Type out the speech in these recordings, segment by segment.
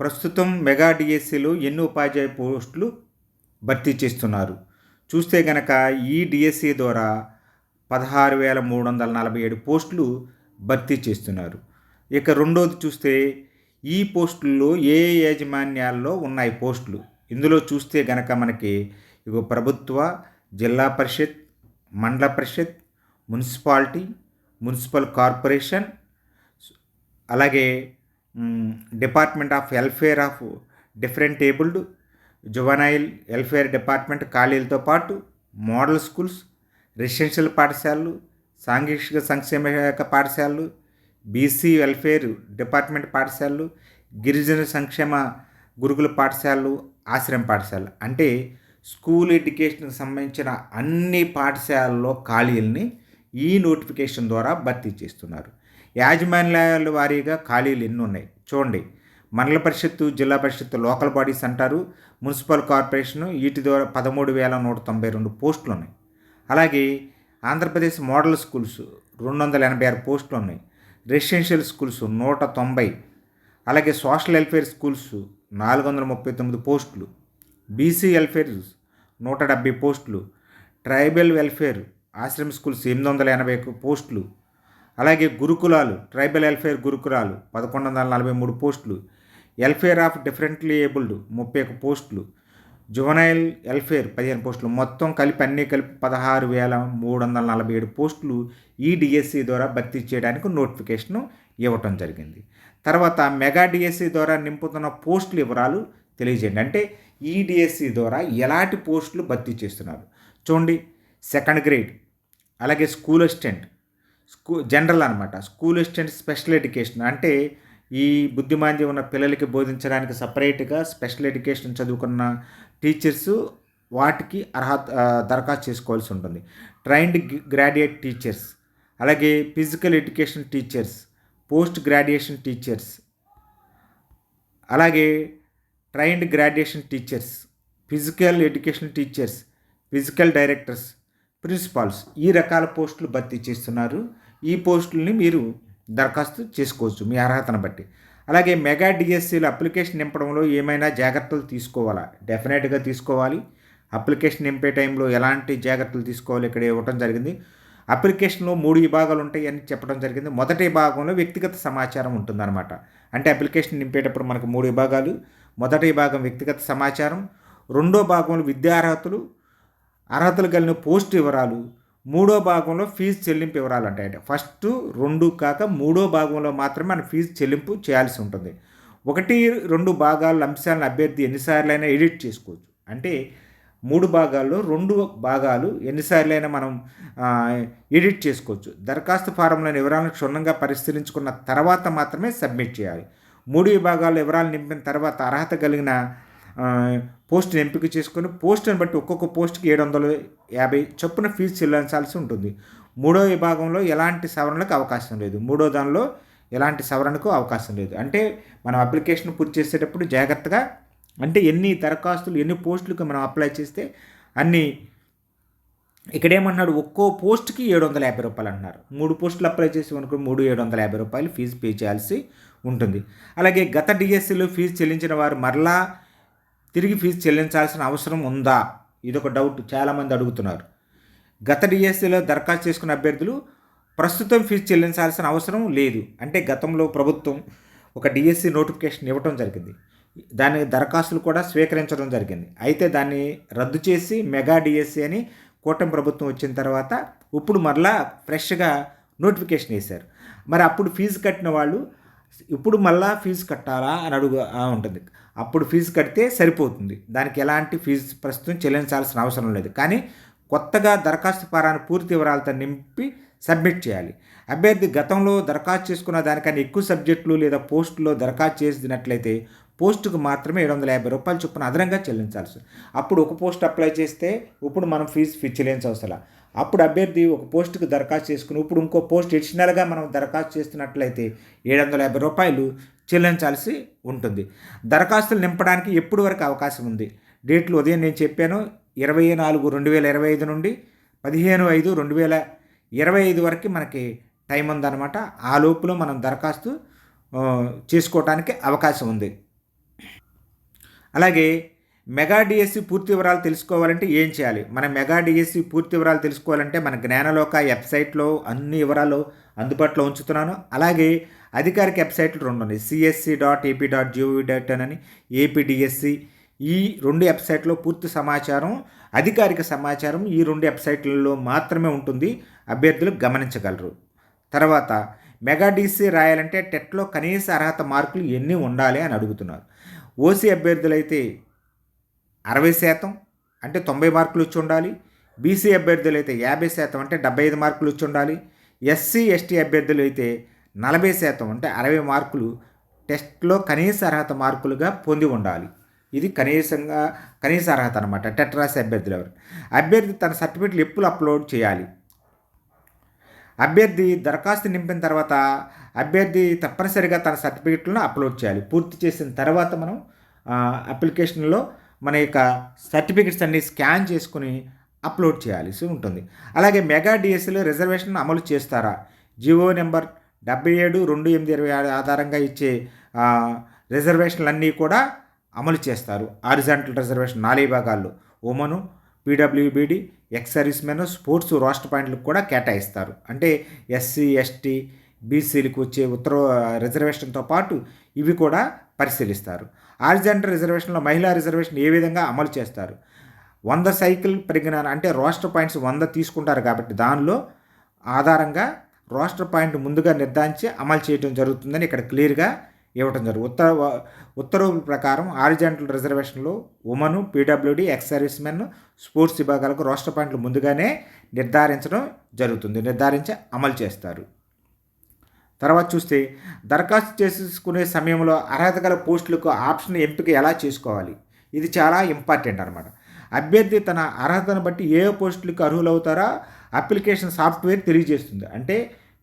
ప్రస్తుతం మెగా డిఎస్సిలో ఎన్ని ఉపాధ్యాయ పోస్టులు భర్తీ చేస్తున్నారు. చూస్తే గనక ఈ డిఎస్సి ద్వారా పదహారు వేల మూడు వందల నలభై ఏడు పోస్టులు భర్తీ చేస్తున్నారు. ఇక రెండోది చూస్తే ఈ పోస్టుల్లో ఏ యాజమాన్యాల్లో ఉన్నాయి పోస్టులు? ఇందులో చూస్తే గనక మనకి ఇగో ప్రభుత్వ zilla parishad mandal parishad municipality municipal corporation అలాగే department of welfare of different abled juvenile welfare department ఖాళీలతో పాటు మోడల్ స్కూల్స్ రెసిడెన్షియల్ పాఠశాలలు సాంఘిక సంక్షేమ శాఖ పాఠశాలలు బీసీ వెల్ఫేర్ డిపార్ట్మెంట్ పాఠశాలలు గిరిజన సంక్షేమ గురుకుల పాఠశాలలు ఆశ్రమ పాఠశాలలు. అంటే స్కూల్ ఎడ్యుకేషన్కి సంబంధించిన అన్ని పాఠశాలల్లో ఖాళీలని ఈ నోటిఫికేషన్ ద్వారా భర్తీ చేస్తున్నారు. యాజమాన్యాల వారీగా ఖాళీలు ఎన్ని ఉన్నాయి. చూడండి. మండల పరిషత్తు జిల్లా పరిషత్తు లోకల్ బాడీస్ అంటారు. మున్సిపల్ కార్పొరేషన్ వీటి ద్వారా పదమూడు వేల నూట తొంభై రెండు పోస్టులు ఉన్నాయి. అలాగే ఆంధ్రప్రదేశ్ మోడల్ స్కూల్స్ రెండు వందల ఎనభై ఆరు పోస్టులు ఉన్నాయి. రెసిడెన్షియల్ స్కూల్స్ నూట తొంభై. అలాగే సోషల్ వెల్ఫేర్ స్కూల్స్ నాలుగు వందల ముప్పై తొమ్మిది పోస్టులు. బీసీ వెల్ఫేర్ నూట డెబ్బై పోస్టులు. ట్రైబల్ వెల్ఫేర్ ఆశ్రమ స్కూల్స్ ఎనిమిది వందల ఎనభై పోస్టులు. అలాగే గురుకులాలు ట్రైబల్ వెల్ఫేర్ గురుకులాలు పదకొండు వందల నలభై మూడు పోస్టులు వెల్ఫేర్ ఆఫ్ డిఫరెంట్లీ ఏబుల్డ్ ముప్పై ఒక పోస్టులు జువనైల్ వెల్ఫేర్ పదిహేను పోస్టులు మొత్తం కలిపి అన్నీ కలిపి పదహారు వేల మూడు వందల నలభై ఏడు పోస్టులు ఈ డిఎస్సి ద్వారా భర్తీ చేయడానికి నోటిఫికేషన్ ఇవ్వటం జరిగింది. తర్వాత మెగా డిఎస్సి ద్వారా నింపుతున్న పోస్టుల వివరాలు తెలియజేయండి. అంటే ఈ డిఎస్సి ద్వారా ఎలాంటి పోస్టులు భర్తీ చేస్తున్నారు? చూడండి సెకండ్ గ్రేడ్ అలాగే స్కూల్ అసిస్టెంట్ స్కూ జనరల్ అనమాట స్కూల్ స్టూడెంట్స్ స్పెషల్ ఎడ్యుకేషన్. అంటే ఈ బుద్ధిమాంద్యం ఉన్న పిల్లలకి బోధించడానికి సపరేట్గా స్పెషల్ ఎడ్యుకేషన్ చదువుకున్న టీచర్స్ వాటికి అర్హత దరఖాస్తు చేసుకోవాల్సి ఉంటుంది. Trained graduate teachers. అలాగే physical education teachers post graduation teachers. అలాగే trained graduation teachers physical education teachers physical directors principals ఈ రకాల పోస్టులు భర్తీ చేస్తున్నారు. ఈ పోస్టుల్ని మీరు దరఖాస్తు చేసుకోవచ్చు మీ అర్హతను బట్టి. అలాగే మెగా డిఎస్సీలు అప్లికేషన్ నింపడంలో ఏమైనా జాగ్రత్తలు తీసుకోవాలా? డెఫినెట్గా తీసుకోవాలి. అప్లికేషన్ నింపే టైంలో ఎలాంటి జాగ్రత్తలు తీసుకోవాలి? ఇక్కడ ఇవ్వటం జరిగింది. అప్లికేషన్లో మూడు విభాగాలు ఉంటాయి అని చెప్పడం జరిగింది. మొదటి విభాగంలో వ్యక్తిగత సమాచారం ఉంటుందన్నమాట. అంటే అప్లికేషన్ నింపేటప్పుడు మనకు మూడు విభాగాలు. మొదటి విభాగం వ్యక్తిగత సమాచారం. రెండో భాగంలో విద్యా అర్హతలు. అర్హతలు కలిగిన పోస్ట్ వివరాలు. మూడో భాగంలో ఫీజు చెల్లింపు వివరాలు ఉంటాయి ఫస్ట్ రెండు కాక మూడో భాగంలో మాత్రమే మనం ఫీజు చెల్లింపు చేయాల్సి ఉంటుంది. ఒకటి రెండు భాగాల అంశాలను అభ్యర్థి ఎన్నిసార్లైనా ఎడిట్ చేసుకోవచ్చు. అంటే మూడు భాగాల్లో రెండు భాగాలు ఎన్నిసార్లైనా మనం ఎడిట్ చేసుకోవచ్చు. దరఖాస్తు ఫారంలోని వివరాలను క్షుణ్ణంగా పరిశీలించుకున్న తర్వాత మాత్రమే సబ్మిట్ చేయాలి. మూడు విభాగాల్లో వివరాలు నింపిన తర్వాత అర్హత కలిగిన పోస్ట్ని ఎంపిక చేసుకొని పోస్ట్ని బట్టి ఒక్కొక్క పోస్ట్కి ఏడు వందల యాభై చొప్పున ఫీజు చెల్లించాల్సి ఉంటుంది. మూడో విభాగంలో ఎలాంటి సవరణలకు అవకాశం లేదు. మూడో దానిలో ఎలాంటి సవరణకు అవకాశం లేదు. అంటే మనం అప్లికేషన్ పూర్తి చేసేటప్పుడు జాగ్రత్తగా అంటే ఎన్ని దరఖాస్తులు ఎన్ని పోస్టులకు మనం అప్లై చేస్తే అన్ని ఇక్కడేమన్నాడు ఒక్కో పోస్ట్కి ఏడు వందల యాభై రూపాయలు అన్నారు మూడు పోస్టులు అప్లై చేసి మనకు మూడు ఏడు వందల యాభై రూపాయలు ఫీజు పే చేయాల్సి ఉంటుంది. అలాగే గత డిఎస్సిలో ఫీజు చెల్లించిన వారు మరలా తిరిగి ఫీజు చెల్లించాల్సిన అవసరం ఉందా? ఇదొక డౌట్ చాలామంది అడుగుతున్నారు. గత డిఎస్సిలో దరఖాస్తు చేసుకున్న అభ్యర్థులు ప్రస్తుతం ఫీజు చెల్లించాల్సిన అవసరం లేదు. అంటే గతంలో ప్రభుత్వం ఒక డిఎస్సి నోటిఫికేషన్ ఇవ్వటం జరిగింది. దాని దరఖాస్తులు కూడా స్వీకరించడం జరిగింది. అయితే దాన్ని రద్దు చేసి మెగా డిఎస్సి అని కూటమి ప్రభుత్వం వచ్చిన తర్వాత ఇప్పుడు మరలా ఫ్రెష్గా నోటిఫికేషన్ వేశారు. మరి అప్పుడు ఫీజు కట్టిన వాళ్ళు ఇప్పుడు మళ్ళా ఫీజు కట్టాలా అని అడుగు ఉంటుంది. అప్పుడు ఫీజు కడితే సరిపోతుంది. దానికి ఎలాంటి ఫీజు ప్రస్తుతం చెల్లించాల్సిన అవసరం లేదు. కానీ కొత్తగా దరఖాస్తు ఫారాన్ని పూర్తి వివరాలతో నింపి సబ్మిట్ చేయాలి. అభ్యర్థి గతంలో దరఖాస్తు చేసుకున్న దానికన్నా ఎక్కువ సబ్జెక్టులు లేదా పోస్టులో దరఖాస్తు చేసినట్లయితే పోస్టుకు మాత్రమే ఏడు వందల యాభై రూపాయలు చొప్పున అదనంగా చెల్లించాల్సి అప్పుడు ఒక పోస్ట్ అప్లై చేస్తే ఇప్పుడు మనం ఫీజు ఫీ చెల్లించవలసిన అప్పుడు అభ్యర్థి ఒక పోస్టుకు దరఖాస్తు చేసుకుని ఇప్పుడు ఇంకో పోస్ట్ ఎడిషనల్గా మనం దరఖాస్తు చేస్తున్నట్లయితే ఏడు వందల యాభై రూపాయలు చెల్లించాల్సి ఉంటుంది. దరఖాస్తులు నింపడానికి ఎప్పుడు వరకు అవకాశం ఉంది? డేట్లు ఉదయం నేను చెప్పాను ఇరవై నాలుగు రెండు వేల ఇరవై ఐదు నుండి పదిహేను ఐదు రెండు వేల ఇరవై ఐదు వరకు మనకి టైం ఉందన్నమాట. ఆ లోపులో మనం దరఖాస్తు చేసుకోవటానికి అవకాశం ఉంది. అలాగే మెగా డిఎస్సి పూర్తి వివరాలు తెలుసుకోవాలంటే ఏం చేయాలి? మన మెగా డిఎస్సి పూర్తి వివరాలు తెలుసుకోవాలంటే మన జ్ఞానలోక వెబ్సైట్లో అన్ని వివరాలు అందుబాటులో ఉంచుతున్నాను. అలాగే అధికారిక వెబ్సైట్లు రెండు ఉన్నాయి. CSE dot AP dot GOV dot అని ఏపీడిఎస్సి ఈ రెండు వెబ్సైట్లో పూర్తి సమాచారం అధికారిక సమాచారం ఈ రెండు వెబ్సైట్లలో మాత్రమే ఉంటుంది. అభ్యర్థులు గమనించగలరు. తర్వాత మెగా డీసీ రాయాలంటే టెట్లో కనీస అర్హత మార్కులు ఎన్ని ఉండాలి అని అడుగుతున్నారు. ఓసీ అభ్యర్థులైతే అరవై శాతం అంటే తొంభై మార్కులు వచ్చి ఉండాలి. బీసీ అభ్యర్థులు అయితే యాభై శాతం అంటే డెబ్బై ఐదు మార్కులు వచ్చి ఉండాలి. ఎస్సీ ఎస్టీ అభ్యర్థులు అయితే నలభై శాతం అంటే అరవై మార్కులు టెస్ట్లో కనీస అర్హత మార్కులుగా పొంది ఉండాలి. ఇది కనీసంగా కనీస అర్హత అనమాట టెట్రాస్ అభ్యర్థులు ఎవరు? అభ్యర్థి తన సర్టిఫికెట్లు ఎప్పుడు అప్లోడ్ చేయాలి? అభ్యర్థి దరఖాస్తు నింపిన తర్వాత అభ్యర్థి తప్పనిసరిగా తన సర్టిఫికెట్లను అప్లోడ్ చేయాలి. పూర్తి చేసిన తర్వాత మనం అప్లికేషన్లో మన యొక్క సర్టిఫికెట్స్ అన్ని స్కాన్ చేసుకుని అప్లోడ్ చేయాల్సి ఉంటుంది. అలాగే మెగా డిఎస్సీలో రిజర్వేషన్ అమలు చేస్తారా? జివో నెంబర్ డెబ్బై ఏడు రెండు ఎనిమిది ఇరవై ఆరు ఆధారంగా ఇచ్చే రిజర్వేషన్లన్నీ కూడా అమలు చేస్తారు. ఆరిజాంటల్ రిజర్వేషన్ నాలుగు భాగాల్లో. Women PWBD ex service men sports roster పాయింట్లకు కూడా కేటాయిస్తారు. అంటే ఎస్సీ ఎస్టీ బీసీలకు వచ్చే ఉత్తర రిజర్వేషన్తో పాటు ఇవి కూడా పరిశీలిస్తారు. ఆరిజెంటల్ రిజర్వేషన్లో మహిళా రిజర్వేషన్ ఏ విధంగా అమలు చేస్తారు? వంద సైకిల్ పరిజ్ఞానం అంటే రోస్టర్ పాయింట్స్ వంద తీసుకుంటారు కాబట్టి దానిలో ఆధారంగా రోస్టర్ పాయింట్ ముందుగా నిర్ధారించి అమలు చేయడం జరుగుతుందని ఇక్కడ క్లియర్గా ఇవ్వటం జరుగుతుంది ఉత్తర ఉత్తర్వుల ప్రకారం horizontal రిజర్వేషన్లో women PWD ex service men sports విభాగాలకు రోస్టర్ పాయింట్లు ముందుగానే నిర్ధారించడం జరుగుతుంది. నిర్ధారించి అమలు చేస్తారు. తర్వాత చూస్తే దరఖాస్తు చేసుకునే సమయంలో అర్హత గల పోస్టులకు ఆప్షన్ ఎంపిక ఎలా చేసుకోవాలి? ఇది చాలా ఇంపార్టెంట్ అనమాట అభ్యర్థి తన అర్హతను బట్టి ఏ పోస్టులకు అర్హులవుతారో? అప్లికేషన్ సాఫ్ట్వేర్ తెలియజేస్తుంది. అంటే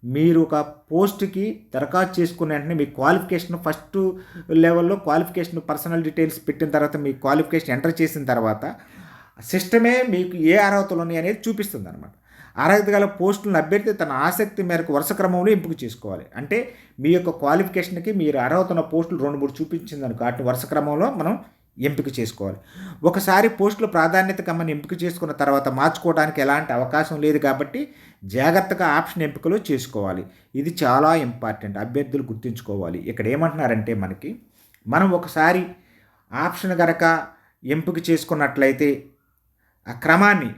మీరు ఒక పోస్ట్కి దరఖాస్తు చేసుకున్న వెంటనే మీ క్వాలిఫికేషన్ ఫస్ట్ లెవెల్లో క్వాలిఫికేషన్ పర్సనల్ డీటెయిల్స్ పెట్టిన తర్వాత మీ క్వాలిఫికేషన్ ఎంటర్ చేసిన తర్వాత సిస్టమే మీకు ఏ అర్హతలు ఉన్నాయి అనేది చూపిస్తుంది అనమాట అర్హత గల పోస్టులను అభ్యర్థి తన ఆసక్తి మేరకు వరుస క్రమంలో ఎంపిక చేసుకోవాలి. అంటే మీ యొక్క క్వాలిఫికేషన్కి మీరు అర్హత ఉన్న పోస్టులు రెండు మూడు చూపించింది అనుకో అటు వరుస క్రమంలో మనం ఎంపిక చేసుకోవాలి. ఒకసారి పోస్టులు ప్రాధాన్యత కమ్మని ఎంపిక చేసుకున్న తర్వాత మార్చుకోవడానికి ఎలాంటి అవకాశం లేదు కాబట్టి జాగ్రత్తగా ఆప్షన్ ఎంపికలు చేసుకోవాలి. ఇది చాలా ఇంపార్టెంట్. అభ్యర్థులు గుర్తుంచుకోవాలి. ఇక్కడ ఏమంటున్నారంటే మనకి మనం ఒకసారి ఆప్షన్ గనక ఎంపిక చేసుకున్నట్లయితే ఆ క్రమాన్ని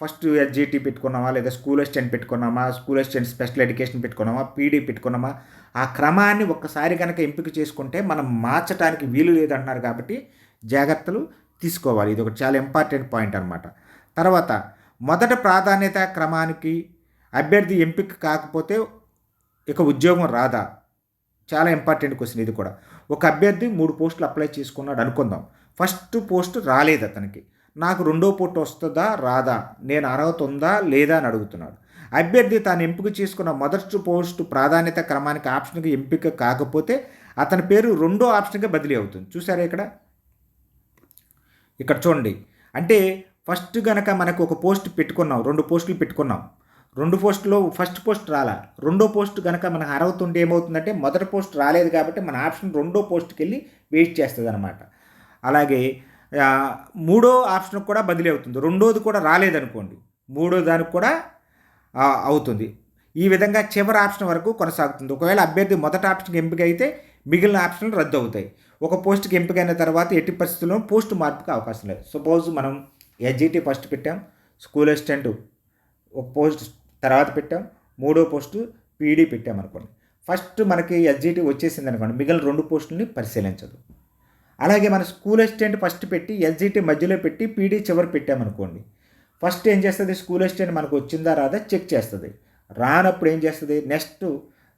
ఫస్ట్ ఎస్జిటి పెట్టుకున్నామా లేదా స్కూల్ అసిస్టెంట్ పెట్టుకున్నామా స్కూల్ అసిస్టెంట్ స్పెషల్ ఎడ్యుకేషన్ పెట్టుకున్నామా పీడీ పెట్టుకున్నామా ఆ క్రమాన్ని ఒక్కసారి కనుక ఎంపిక చేసుకుంటే మనం మార్చడానికి వీలు లేదంటున్నారు కాబట్టి జాగ్రత్తలు తీసుకోవాలి. ఇది ఒకటి చాలా ఇంపార్టెంట్ పాయింట్ అనమాట తర్వాత మొదట ప్రాధాన్యత క్రమానికి అభ్యర్థి ఎంపిక కాకపోతే ఇక ఉద్యోగం రాదా? చాలా ఇంపార్టెంట్ క్వశ్చన్ ఇది కూడా. ఒక అభ్యర్థి మూడు పోస్టులు అప్లై చేసుకున్నాడు అనుకుందాం. ఫస్ట్ పోస్ట్ రాలేదు అతనికి. నాకు రెండో పోస్ట్ వస్తుందా? రాదా. నేను అర్హత ఉందా లేదా? అని అడుగుతున్నాడు. అభ్యర్థి తాను ఎంపిక చేసుకున్న మొదటి పోస్టు ప్రాధాన్యత క్రమానికి ఆప్షన్కి ఎంపిక కాకపోతే అతని పేరు రెండో ఆప్షన్గా బదిలీ అవుతుంది. చూసారా ఇక్కడ? ఇక్కడ చూడండి. అంటే ఫస్ట్ గనక మనకు ఒక పోస్ట్ పెట్టుకున్నాం రెండు పోస్టులు పెట్టుకున్నాం. రెండు పోస్టులో ఫస్ట్ పోస్ట్ రాలా. రెండో పోస్ట్ కనుక మనకు అర్హత ఉంటే ఏమవుతుందంటే మొదటి పోస్ట్ రాలేదు కాబట్టి మన ఆప్షన్ రెండో పోస్ట్కి వెళ్ళి వెయిట్ చేస్తుంది అనమాట అలాగే మూడో ఆప్షన్ కూడా బదిలీ అవుతుంది. రెండోది కూడా రాలేదనుకోండి. మూడో దానికి కూడా అవుతుంది. ఈ విధంగా చివరి ఆప్షన్ వరకు కొనసాగుతుంది. ఒకవేళ అభ్యర్థి మొదటి ఆప్షన్కి ఎంపిక అయితే మిగిలిన ఆప్షన్లు రద్దు అవుతాయి ఒక పోస్ట్కి ఎంపికైన తర్వాత ఎట్టి పరిస్థితుల్లో పోస్ట్ మార్పుకి అవకాశం లేదు. సపోజ్ మనం ఎస్జిటి ఫస్ట్ పెట్టాం స్కూల్ అసిస్టెంట్ ఒక పోస్ట్ తర్వాత పెట్టాం మూడో పోస్టు పీడీ పెట్టాం అనుకోండి ఫస్ట్ మనకి ఎస్జిటి వచ్చేసింది అనుకోండి మిగిలిన రెండు పోస్టుల్ని పరిశీలించదు. అలాగే మన స్కూల్ అసిస్టెంట్ ఫస్ట్ పెట్టి ఎస్జిటి మధ్యలో పెట్టి పీడీ చివరి పెట్టామనుకోండి. ఫస్ట్ ఏం చేస్తుంది? స్కూల్ అసిస్టెంట్ మనకు వచ్చిందా? రాదా? చెక్ చేస్తుంది. రానప్పుడు ఏం చేస్తుంది? నెక్స్ట్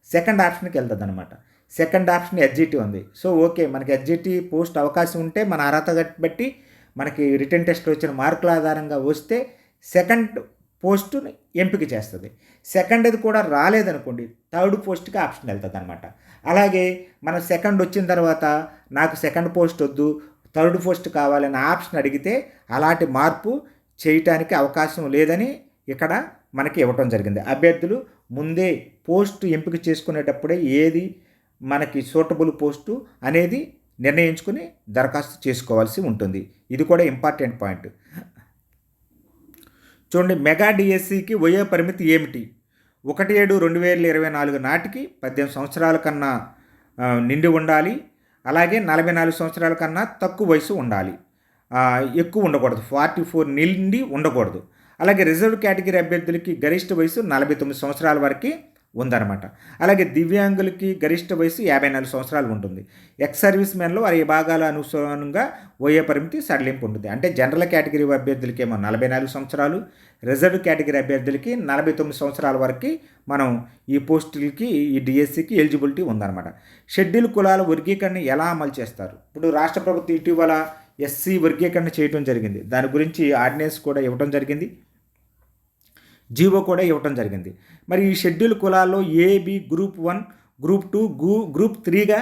సెకండ్ ఆప్షన్కి వెళ్తుంది అనమాట సెకండ్ ఆప్షన్ ఎడ్జిటీ ఉంది. సో ఓకే మనకి ఎడ్జిటీ పోస్ట్ అవకాశం ఉంటే మన అర్హత బట్టి మనకి రిటర్న్ టెస్ట్ వచ్చిన మార్కుల ఆధారంగా వస్తే సెకండ్ పోస్టుని ఎంపిక చేస్తుంది. సెకండ్ అది కూడా రాలేదనుకోండి థర్డ్ పోస్ట్కి ఆప్షన్ వెళ్తుంది అనమాట అలాగే మనం సెకండ్ వచ్చిన తర్వాత నాకు సెకండ్ పోస్ట్ వద్దు థర్డ్ పోస్ట్ కావాలని ఆప్షన్ అడిగితే అలాంటి మార్పు చేయటానికి అవకాశం లేదని ఇక్కడ మనకి ఇవ్వటం జరిగింది. అభ్యర్థులు ముందే పోస్ట్ ఎంపిక చేసుకునేటప్పుడే ఏది మనకి సూటబుల్ పోస్టు అనేది నిర్ణయించుకుని దరఖాస్తు చేసుకోవాల్సి ఉంటుంది. ఇది కూడా ఇంపార్టెంట్ పాయింట్. చూడండి మెగా డిఎస్సికి వయో పరిమితి ఏమిటి? ఒకటి ఏడు రెండు వేల ఇరవై నాలుగు నాటికి పద్దెనిమిది సంవత్సరాల కన్నా నిండి ఉండాలి. అలాగే నలభై నాలుగు సంవత్సరాల కన్నా తక్కువ వయసు ఉండాలి. ఎక్కువ ఉండకూడదు. ఫార్టీ ఫోర్ నిండి ఉండకూడదు. అలాగే రిజర్వ్ కేటగిరీ అభ్యర్థులకి గరిష్ట వయసు నలభై తొమ్మిది సంవత్సరాల వరకు ఉందన్నమాట. అలాగే దివ్యాంగులకి గరిష్ట వయసు యాభై నాలుగు సంవత్సరాలు ఉంటుంది. ఎక్స్ సర్వీస్ మెన్లో వారి విభాగాల అనుసారంగా వయో పరిమితి సడలింపు ఉంటుంది. అంటే జనరల్ కేటగిరీ అభ్యర్థులకి ఏమో నలభై నాలుగు సంవత్సరాలు రిజర్వ్ కేటగిరీ అభ్యర్థులకి నలభై తొమ్మిది సంవత్సరాల వరకు మనం ఈ పోస్టులకి ఈ డిఎస్సికి ఎలిజిబిలిటీ ఉందన్నమాట. షెడ్యూల్ కులాల వర్గీకరణ ఎలా అమలు చేస్తారు? ఇప్పుడు రాష్ట్ర ప్రభుత్వం ఇటీవల ఎస్సీ వర్గీకరణ చేయడం జరిగింది. దాని గురించి ఆర్డినెన్స్ కూడా ఇవ్వడం జరిగింది. జీవో కూడా ఇవ్వటం జరిగింది. మరి ఈ షెడ్యూల్ కులాల్లో AB group one group two గ్రూ group త్రీగా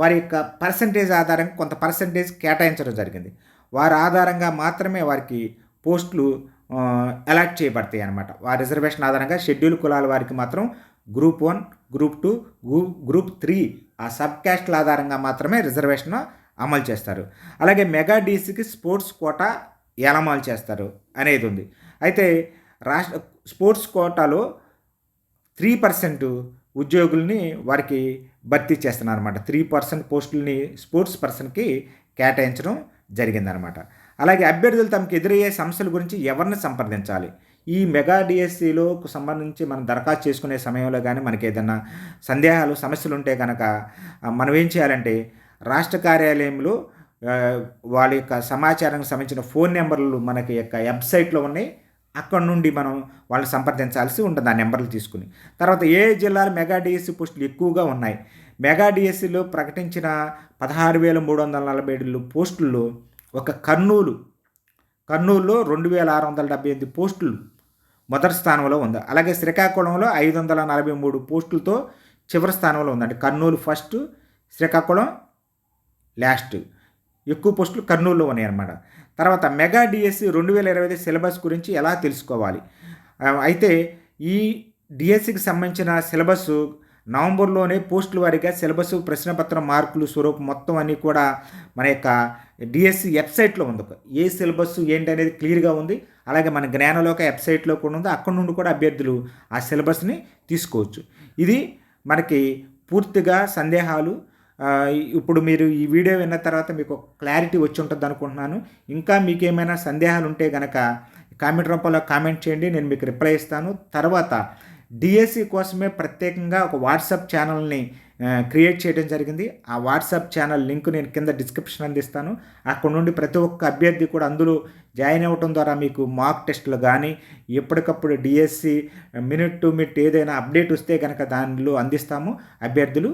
వారి యొక్క పర్సంటేజ్ ఆధారంగా కొంత పర్సంటేజ్ కేటాయించడం జరిగింది. వారి ఆధారంగా మాత్రమే వారికి పోస్టులు అలాట్ చేయబడతాయి అన్నమాట. వారి రిజర్వేషన్ ఆధారంగా షెడ్యూల్ కులాల వారికి మాత్రం group one group two group three ఆ సబ్ క్యాస్ట్ల ఆధారంగా మాత్రమే రిజర్వేషన్ అమలు చేస్తారు. అలాగే మెగా డీసీకి స్పోర్ట్స్ కోటా ఎలా అమలు చేస్తారు అనేది ఉంది. అయితే రాష్ట్ర స్పోర్ట్స్ కోటాలో త్రీ పర్సెంట్ ఉద్యోగుల్ని వారికి భర్తీ చేస్తున్నారు అనమాట త్రీ పర్సెంట్ పోస్టుల్ని స్పోర్ట్స్ పర్సన్కి కేటాయించడం జరిగిందనమాట అలాగే అభ్యర్థులు తమకు ఎదురయ్యే సమస్యల గురించి ఎవరిని సంప్రదించాలి? ఈ మెగా డిఎస్సిలో సంబంధించి మనం దరఖాస్తు చేసుకునే సమయంలో కానీ మనకి ఏదైనా సందేహాలు సమస్యలు ఉంటే కనుక మనం ఏం చేయాలంటే రాష్ట్ర కార్యాలయంలో వాళ్ళ యొక్క సమాచారానికి సంబంధించిన ఫోన్ నెంబర్లు మనకి యొక్క వెబ్సైట్లో ఉన్నాయి. అక్కడ నుండి మనం వాళ్ళని సంప్రదించాల్సి ఉంటుంది ఆ నెంబర్లు తీసుకుని. తర్వాత ఏ జిల్లాలో మెగా డిఎస్సి పోస్టులు ఎక్కువగా ఉన్నాయి? మెగా డిఎస్సిలో ప్రకటించిన పదహారు వేల మూడు వందల నలభై ఏడు పోస్టుల్లో ఒక కర్నూలు కర్నూలులో రెండు వేల ఆరు వందల డెబ్బై ఎనిమిది పోస్టులు మొదటి స్థానంలో ఉంది. అలాగే శ్రీకాకుళంలో ఐదు వందల నలభై మూడు పోస్టులతో చివరి స్థానంలో ఉందండి. Kurnool first Srikakulam last. ఎక్కువ పోస్టులు కర్నూలులో ఉన్నాయి అన్నమాట తర్వాత మెగా డిఎస్సి రెండు వేల ఇరవై ఐదు సిలబస్ గురించి ఎలా తెలుసుకోవాలి? అయితే ఈ డిఎస్సికి సంబంధించిన సిలబస్ నవంబర్లోనే పోస్టుల వారీగా సిలబస్ ప్రశ్నపత్రం మార్కులు స్వరూపం మొత్తం అన్నీ కూడా మన యొక్క డిఎస్సి వెబ్సైట్లో ఉంది. ఏ సిలబస్ ఏంటి అనేది క్లియర్గా ఉంది. అలాగే మన జ్ఞానలోక వెబ్సైట్లో కూడా ఉంది. అక్కడ నుండి కూడా అభ్యర్థులు ఆ సిలబస్ని తీసుకోవచ్చు. ఇది మనకి పూర్తిగా సందేహాలు ఇప్పుడు మీరు ఈ వీడియో విన్న తర్వాత మీకు క్లారిటీ వచ్చి ఉంటుంది అనుకుంటున్నాను. ఇంకా మీకు ఏమైనా సందేహాలు ఉంటే గనక కామెంట్ రూపంలో కామెంట్ చేయండి నేను మీకు రిప్లై ఇస్తాను. తర్వాత డిఎస్సి కోసమే ప్రత్యేకంగా ఒక వాట్సాప్ ఛానల్ని క్రియేట్ చేయడం జరిగింది. ఆ వాట్సాప్ ఛానల్ లింక్ నేను కింద డిస్క్రిప్షన్ అందిస్తాను. అక్కడ నుండి ప్రతి ఒక్క అభ్యర్థి కూడా అందులో జాయిన్ అవ్వటం ద్వారా మీకు మాక్ టెస్టులు కానీ ఎప్పటికప్పుడు డిఎస్సి మినిట్ టు మినిట్ ఏదైనా అప్డేట్ వస్తే కనుక దానిలో అందిస్తాము అభ్యర్థులు.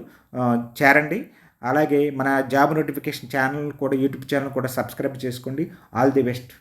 చేరండి. అలాగే మన జాబ్ నోటిఫికేషన్ ఛానల్ కూడా యూట్యూబ్ ఛానల్ కూడా సబ్స్క్రైబ్ చేసుకోండి. All the best